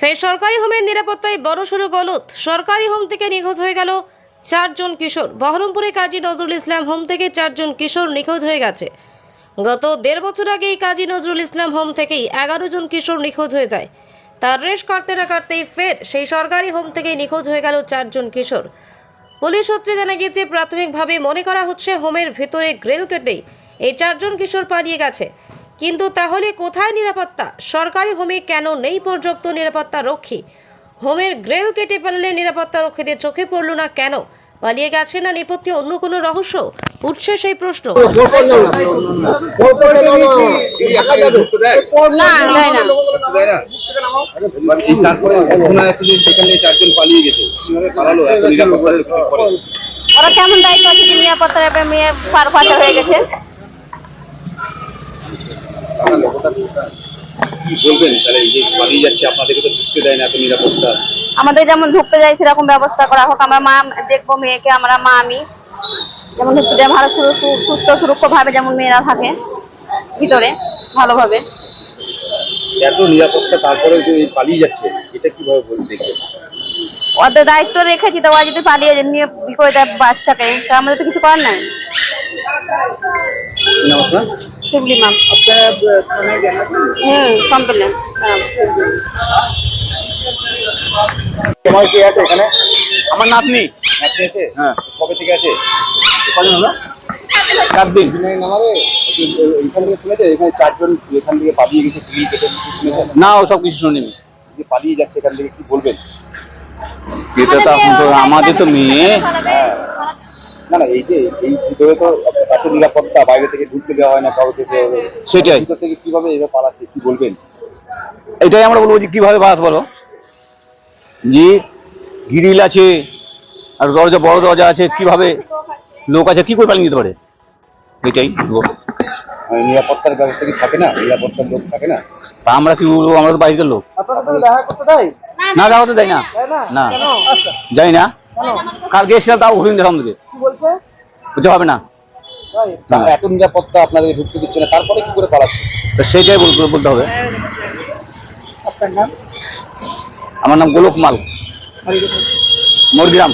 ফের সরকারি হোমের নিরাপত্তায় বড় সড়ো গলত সরকারি হোম থেকে নিখোঁজ হয়ে গেল চারজন কিশোর। বহরমপুরে কাজী নজরুল ইসলাম হোম থেকে চারজন কিশোর নিখোঁজ হয়ে গেছে। গত দেড় বছর আগেই কাজী নজরুল ইসলাম হোম থেকেই এগারো জন কিশোর নিখোঁজ হয়ে যায়। তার রেশ কাটতে না কাটতেই ফের সেই সরকারি হোম থেকেই নিখোঁজ হয়ে গেল চারজন কিশোর। পুলিশ সূত্রে জানা গিয়েছে, প্রাথমিকভাবে মনে করা হচ্ছে হোমের ভেতরে গ্রিল কেটেই এই চারজন কিশোর পালিয়ে গেছে। কিন্তু তাহলে কোথায় নিরাপত্তা? সরকারি হোমে কেন নেই পর্যাপ্ত নিরাপত্তা রক্ষী? হোমের গ্রেল কেটে পারলে নিরাপত্তা রক্ষীদের চোখে পড়ল না কেন? পালিয়ে গেছে না নেপথ্যে অন্য কোনো রহস্য? উঠছে সেই প্রশ্ন। না দেয় না। মানে এই তারপরে শোনা যাচ্ছে যে সেখান চারজন পালিয়ে গেছে। কীভাবে পালালো? এত নিরাপত্তা ওরা কেমন দায়িত্ব আছে যে নিরাপত্তা মেয়ে পার হয়ে গেছে কি বলবেন তাহলে এই যে পালিয়ে যাচ্ছে আপনাদেরকে তো ঢুকতে দেয় না এত নিরাপত্তা আমাদের যেমন ঢুকতে যাই সেরকম ব্যবস্থা করা হোক। আমরা মা দেখব মেয়েকে আমরা মা আমি। যেমন ঢুকতে যাই ভালো সুস্থ সুরক্ষিত ভাবে যেমন মেয়েরা থাকে ভিতরে ভালোভাবে। এত নিরাপত্তা তারপরে পালিয়ে যাচ্ছে এটা কীভাবে বলতে ওদের দায়িত্ব রেখেছি তো ওরা যদি পালিয়ে নিয়ে করে দেয় বাচ্চাকে? তা আমাদের তো কিছু করার নাই। শিবলি মাম হুম কমপ্লেন হ্যাঁ। তোমার কি আছে এখানে? আমার নাতনি। আছে? হ্যাঁ। কবে থেকে আছে? কজন হলো? চার দিন। এখান থেকে শুনেছে? এখানে চারজন এখান থেকে পালিয়ে গেছে না ও সব কিছু শুনিনি। যে পালিয়ে যাচ্ছে এখান থেকে কি বলবেন? এটা তো এখন তো আমাদের তো মেয়ে। হ্যাঁ। না না এই যে এই ভিতরে তো এত নিরাপত্তা বাইরে থেকে ঢুকতে দেওয়া হয় না কাউকে যে- সেটাই। ভিতর থেকে কীভাবে এভাবে পালাচ্ছে কি বলবেন? এটাই আমরা বলব যে কীভাবে বাস বলো যে গ্রিল আছে আর দরজা বড় দরজা আছে কীভাবে লোক আছে কি করে পালিয়ে যেতে পারে? এটাই বলব। মানে নিরাপত্তার ব্যবস্থা কি থাকে না? নিরাপত্তার লোক থাকে না? তা আমরা কি বলব? আমরা তো বাইরের লোক। না দেখা হতে দেয় না। না? যাই না। কালকে এসেছিলাম তাও ঘুরিয়ে দিলাম আমাদেরকে বুঝতে হবে না। এত নিরাপত্তা আপনাদের ঢুকতে দিচ্ছে না তারপরে কি করে পালাচ্ছে? তো সেটাই বলতে হবে। আমার নাম গোলক মাল। মরগ্রাম।